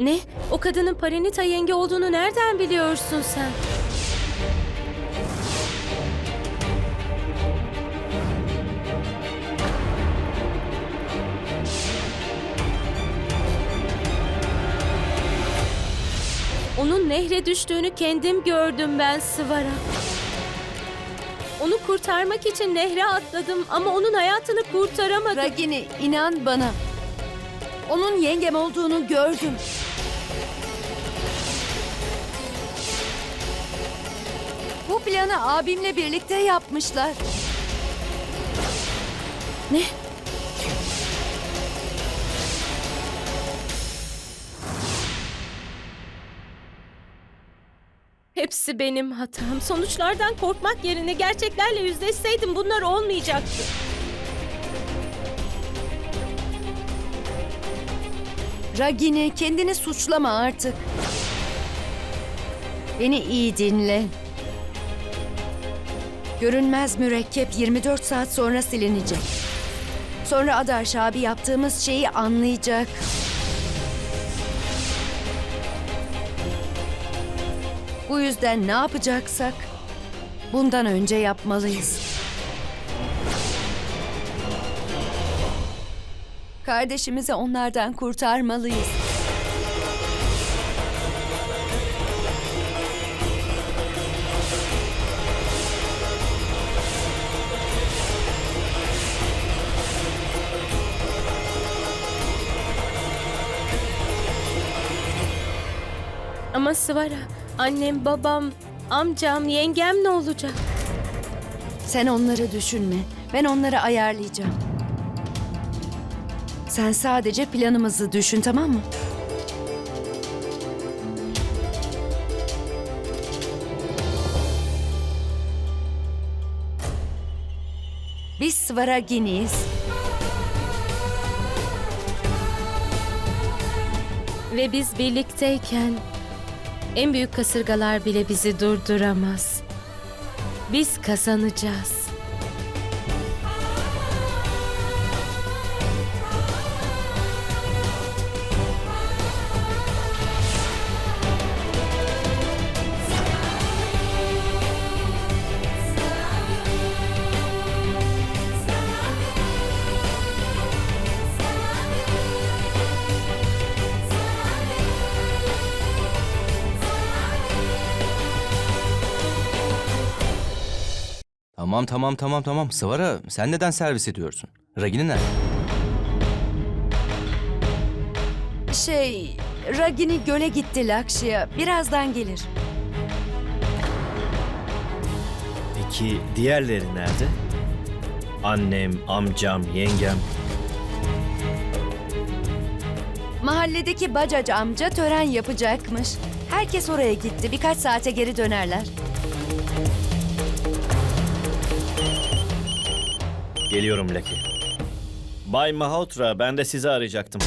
Ne? O kadının Parinita yenge olduğunu nereden biliyorsun sen? Onun nehre düştüğünü kendim gördüm ben Sıvara. Onu kurtarmak için nehre atladım ama onun hayatını kurtaramadım. Ragini inan bana. Onun yengem olduğunu gördüm. Planı abimle birlikte yapmışlar. Ne? Hepsi benim hatam. Sonuçlardan korkmak yerine gerçeklerle yüzleşseydim bunlar olmayacaktı. Ragini kendini suçlama artık. Beni iyi dinle. Görünmez mürekkep 24 saat sonra silinecek. Sonra Adarş abi yaptığımız şeyi anlayacak. Bu yüzden ne yapacaksak bundan önce yapmalıyız. Kardeşimizi onlardan kurtarmalıyız. Ama Sıvara, annem, babam, amcam, yengem ne olacak? Sen onları düşünme. Ben onları ayarlayacağım. Sen sadece planımızı düşün tamam mı? Biz Svaragini'yiz. Ve biz birlikteyken en büyük kasırgalar bile bizi durduramaz. Biz kazanacağız. Tamam tamam tamam tamam. Sıvara sen neden servis ediyorsun? Ragini nerede? Şey, Ragini göle gitti Lakşya. Birazdan gelir. Peki diğerleri nerede? Annem, amcam, yengem. Mahalledeki Bacac amca tören yapacakmış. Herkes oraya gitti. Birkaç saate geri dönerler. Geliyorum Lucky. Bay Mahotra ben de sizi arayacaktım.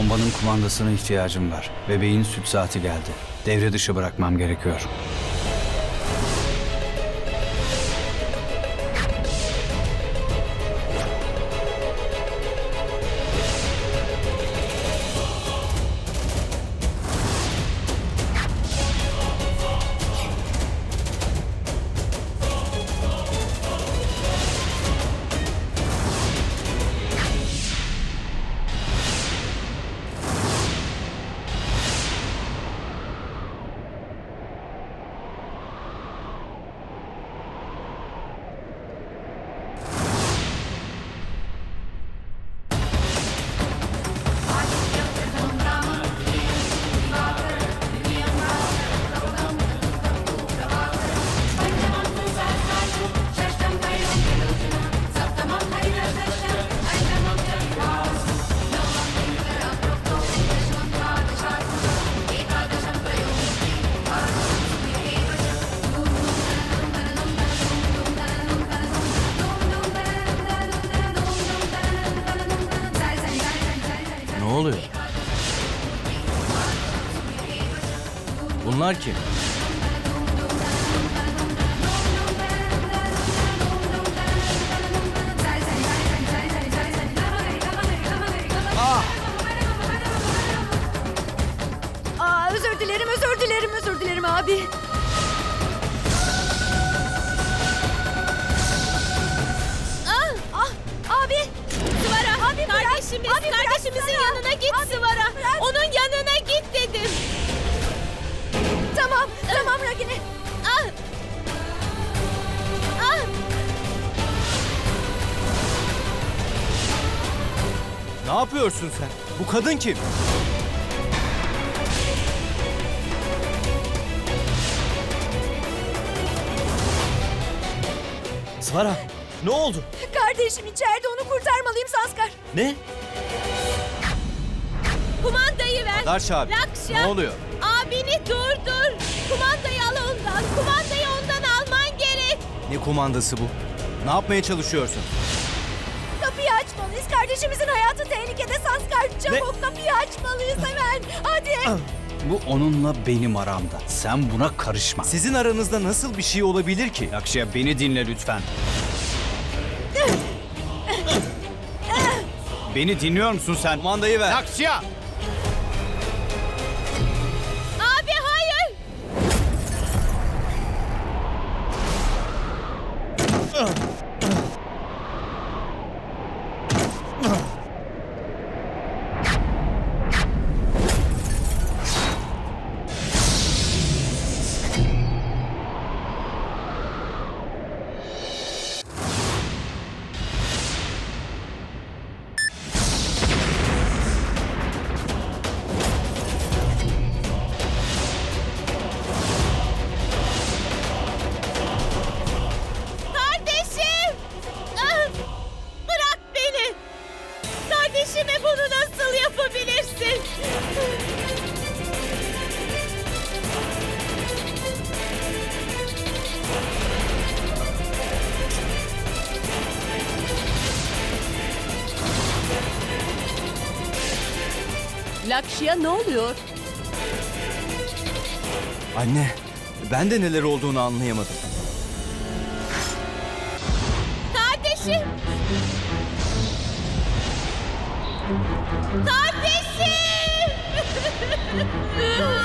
Bombanın kumandasına ihtiyacım var. Bebeğin süt saati geldi. Devre dışı bırakmam gerekiyor. Bunlar kim? Aa, özür dilerim, özür dilerim, özür dilerim abi. Ah! Ah, abi. Sıvara! Abi bırak, Kardeşimiz, abi bırak kardeşimizin Sıvara. yanına git Sıvara. Onun yanına git dedim. Tamam, tamam Ragini. Ah! Ah! Ne yapıyorsun sen? Bu kadın kim? Svara ne oldu? Kardeşim içeride onu kurtarmalıyım Sanskar. Ne? Kumandayı ver. Darş abi. Lakşa. Ne oluyor? Abini durdur. Kumandayı al ondan. Kumandayı ondan alman gerek. Ne kumandası bu? Ne yapmaya çalışıyorsun? Kapıyı açmalıyız. Kardeşimizin hayatı tehlikede Sanskar. Çabuk kapıyı açmalıyız hemen. Hadi. Bu onunla benim aramda. Sen buna karışma. Sizin aranızda nasıl bir şey olabilir ki? Lakşya beni dinle lütfen. beni dinliyor musun sen? Kumandayı ver. Lakşya! Lakşya ne oluyor? Anne, ben de neler olduğunu anlayamadım. Kardeşim! Kardeşim.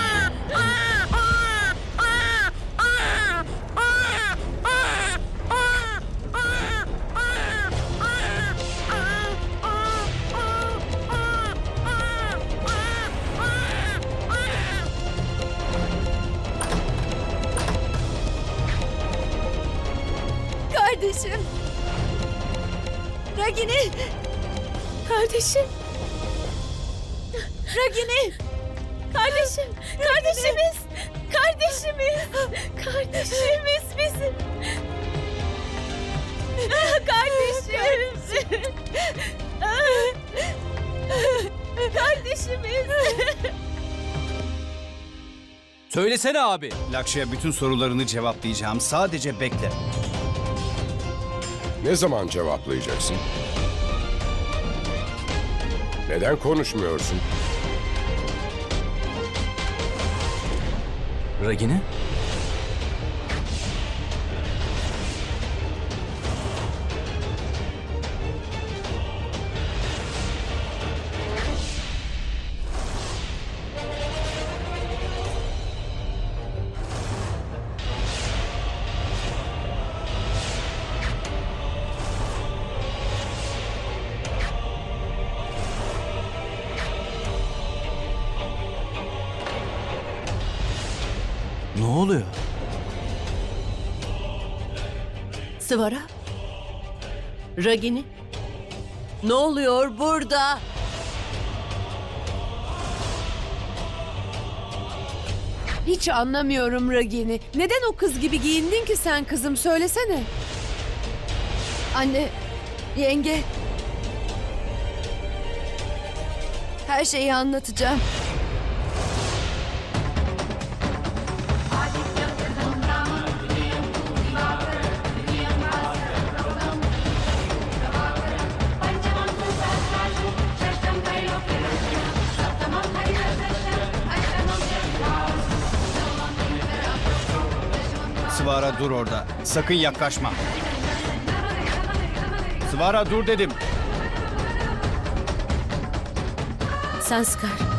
Ragini. Kardeşim! Ragini. Kardeşim! Kardeşimiz! Kardeşimiz! Kardeşimiz bizim! Kardeşim! Kardeşimiz! Söylesene abi. Lakşya bütün sorularını cevaplayacağım. Sadece bekle. Ne zaman cevaplayacaksın? Neden konuşmuyorsun? Ragini? Sıvara? Ragini? Ne oluyor burada? Hiç anlamıyorum Ragini. Neden o kız gibi giyindin ki sen kızım söylesene. Anne. Yenge. Her şeyi anlatacağım. Dur orada. Sakın yaklaşma. Sıvara dur dedim. Sanskar.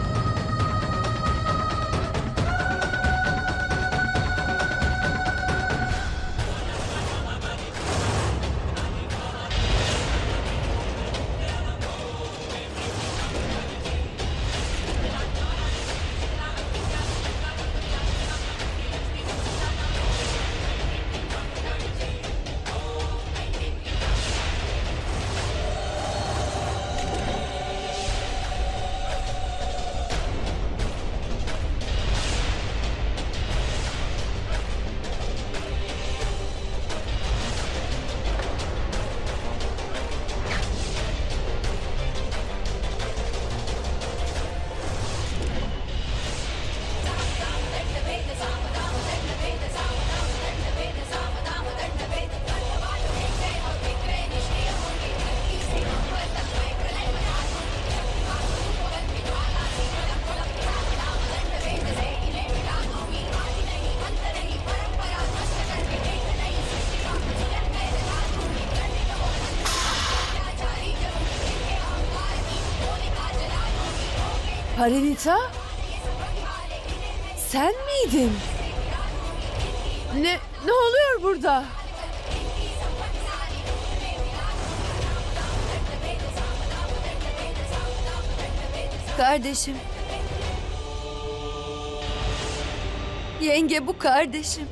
Parinita? Sen miydin? Ne ne oluyor burada? Kardeşim. Yenge bu kardeşim.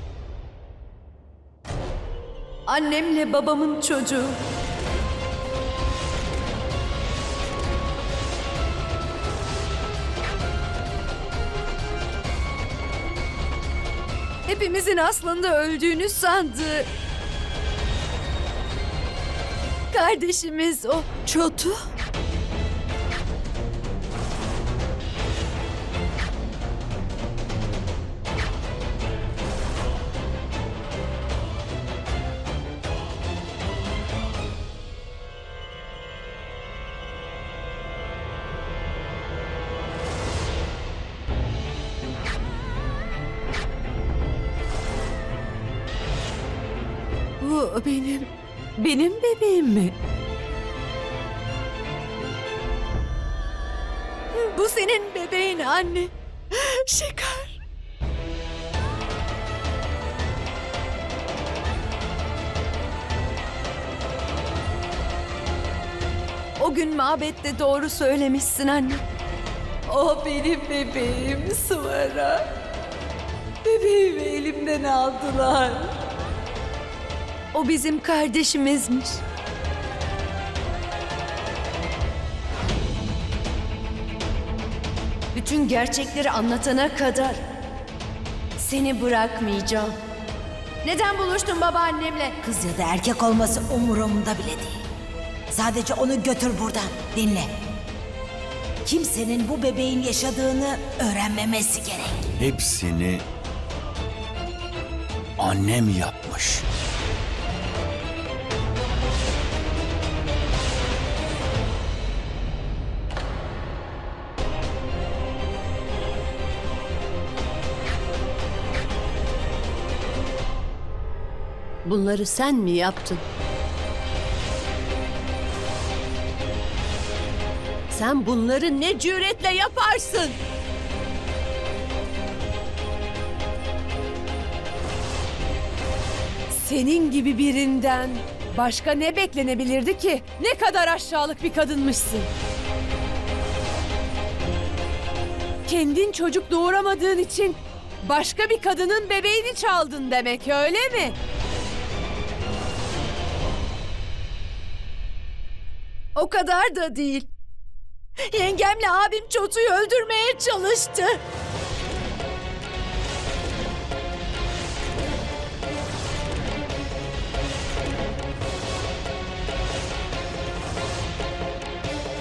Annemle babamın çocuğu. Hepimizin aslında öldüğünü sandı. Kardeşimiz o. Çotu. Bu benim benim bebeğim mi? Bu senin bebeğin anne. Şeker. O gün mabette doğru söylemişsin anne. O benim bebeğim Sıvara. Bebeğimi elimden aldılar. O bizim kardeşimizmiş. Bütün gerçekleri anlatana kadar seni bırakmayacağım. Neden buluştun babaannemle? Kız ya da erkek olması umurumda bile değil. Sadece onu götür buradan. Dinle. Kimsenin bu bebeğin yaşadığını öğrenmemesi gerek. Hepsini annem yapmış. Bunları sen mi yaptın? Sen bunları ne cüretle yaparsın? Senin gibi birinden başka ne beklenebilirdi ki? Ne kadar aşağılık bir kadınmışsın. Kendin çocuk doğuramadığın için başka bir kadının bebeğini çaldın demek öyle mi? O kadar da değil. Yengemle abim Çotu'yu öldürmeye çalıştı.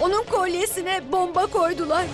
Onun kolyesine bomba koydular.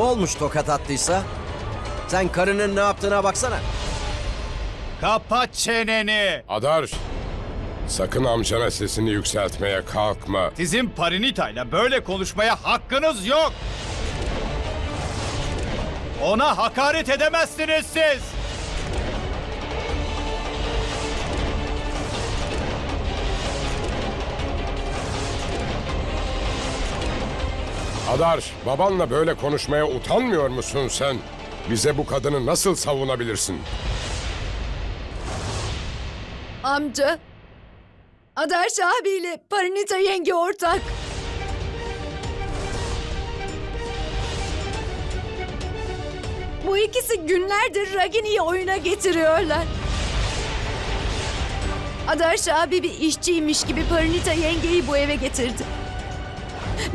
Olmuş tokat attıysa? Sen karının ne yaptığına baksana. Kapat çeneni. Adar, sakın amcana sesini yükseltmeye kalkma. Sizin Parinita'yla böyle konuşmaya hakkınız yok. Ona hakaret edemezsiniz siz. Adar, babanla böyle konuşmaya utanmıyor musun sen? Bize bu kadını nasıl savunabilirsin? Amca. Adarş abiyle Parinita yenge ortak. Bu ikisi günlerdir Ragini'yi oyuna getiriyorlar. Adarş abi bir işçiymiş gibi Parinita yengeyi bu eve getirdi.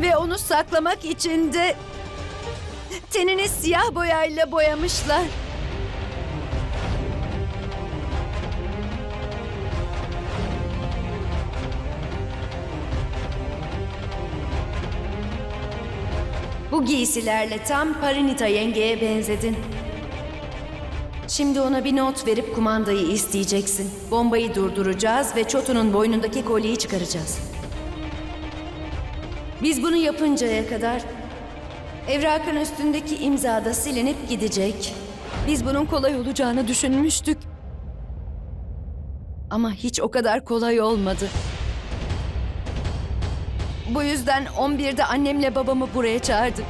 Ve onu saklamak için de tenini siyah boyayla boyamışlar. Bu giysilerle tam Parinita yengeye benzedin. Şimdi ona bir not verip kumandayı isteyeceksin. Bombayı durduracağız ve Çotu'nun boynundaki kolyeyi çıkaracağız. Biz bunu yapıncaya kadar evrakın üstündeki imza da silinip gidecek. Biz bunun kolay olacağını düşünmüştük. Ama hiç o kadar kolay olmadı. Bu yüzden 11'de annemle babamı buraya çağırdık.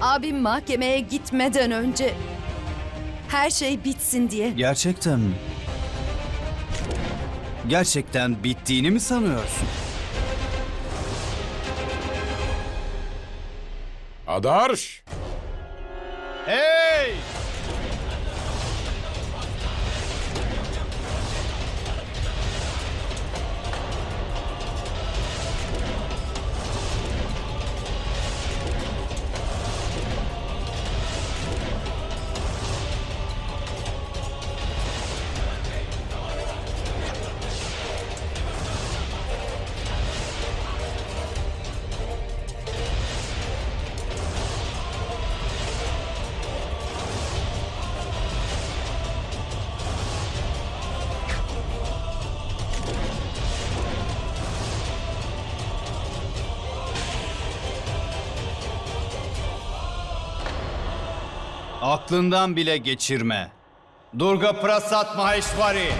Abim mahkemeye gitmeden önce her şey bitsin diye. Gerçekten mi? Gerçekten bittiğini mi sanıyorsun? Adar! Aklından bile geçirme. Durga Prasad Maheshwari.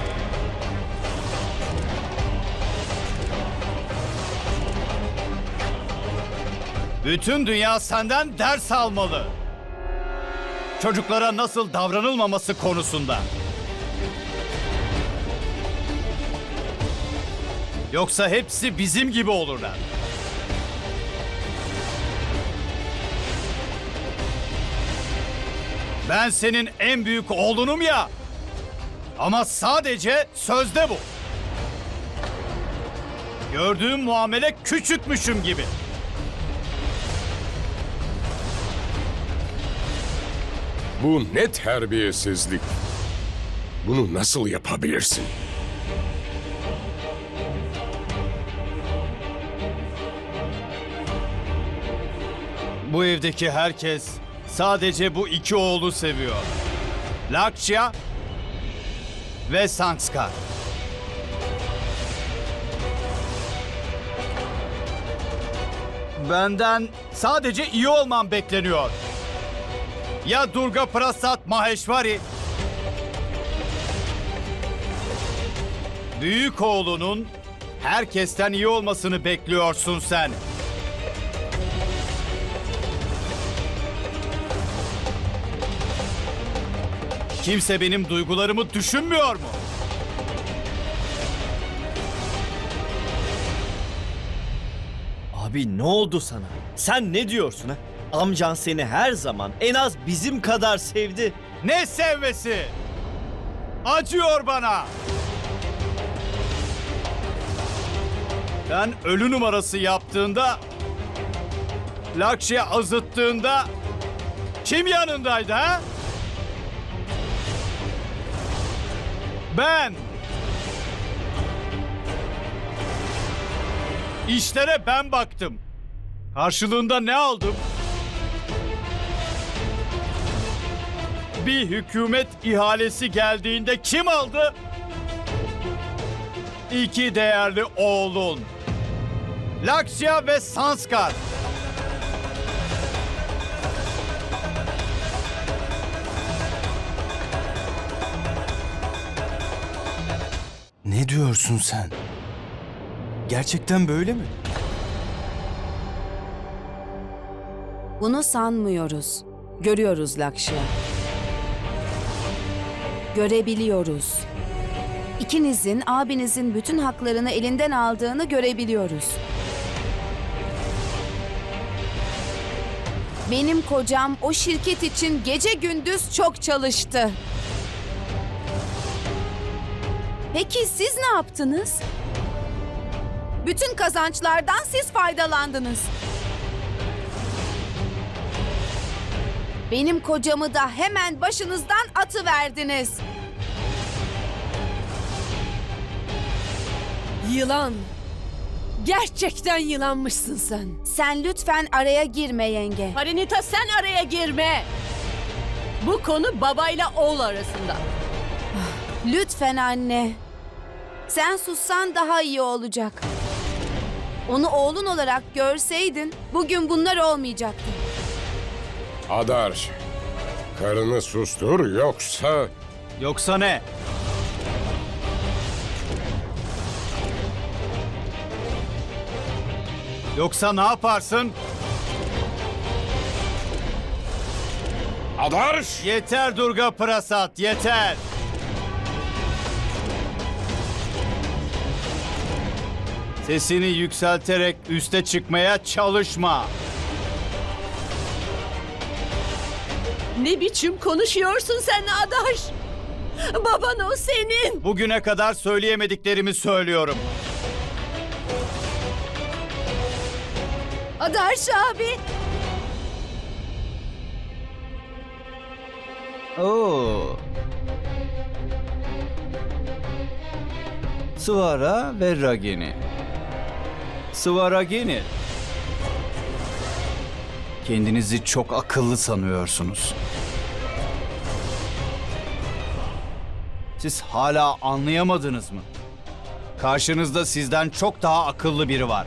Bütün dünya senden ders almalı. Çocuklara nasıl davranılmaması konusunda. Yoksa hepsi bizim gibi olurlar. Ben senin en büyük oğlunum ya. Ama sadece sözde bu. Gördüğüm muamele küçükmüşüm gibi. Bu ne terbiyesizlik. Bunu nasıl yapabilirsin? Bu evdeki herkes sadece bu iki oğlu seviyor. Lakşya ve Sanskar. Benden sadece iyi olmam bekleniyor. Ya Durga Prasad Maheshwari? Büyük oğlunun herkesten iyi olmasını bekliyorsun sen. Kimse benim duygularımı düşünmüyor mu? Abi ne oldu sana? Sen ne diyorsun ha? Amcan seni her zaman en az bizim kadar sevdi. Ne sevmesi? Acıyor bana. Sen ölü numarası yaptığında, Lakşya azıttığında kim yanındaydı ha? Ben. İşlere ben baktım. Karşılığında ne aldım? Bir hükümet ihalesi geldiğinde kim aldı? İki değerli oğlun. Lakşya ve Sanskar. Diyorsun sen? Gerçekten böyle mi? Bunu sanmıyoruz. Görüyoruz Lakşya. Görebiliyoruz. İkinizin abinizin bütün haklarını elinden aldığını görebiliyoruz. Benim kocam o şirket için gece gündüz çok çalıştı. Peki siz ne yaptınız? Bütün kazançlardan siz faydalandınız. Benim kocamı da hemen başınızdan atıverdiniz. Yılan. Gerçekten yılanmışsın sen. Sen lütfen araya girme yenge. Parinita sen araya girme. Bu konu babayla oğul arasında. Lütfen anne. Sen sussan daha iyi olacak. Onu oğlun olarak görseydin bugün bunlar olmayacaktı. Adar, karını sustur yoksa... Yoksa ne? Yoksa ne yaparsın? Adar! Yeter Durga Prasad, yeter. Sesini yükselterek üste çıkmaya çalışma. Ne biçim konuşuyorsun sen Adaş? Baban o senin. Bugüne kadar söyleyemediklerimi söylüyorum. Adaş abi. Oo. Svara ve Ragini. Svaragini. Kendinizi çok akıllı sanıyorsunuz. Siz hala anlayamadınız mı? Karşınızda sizden çok daha akıllı biri var.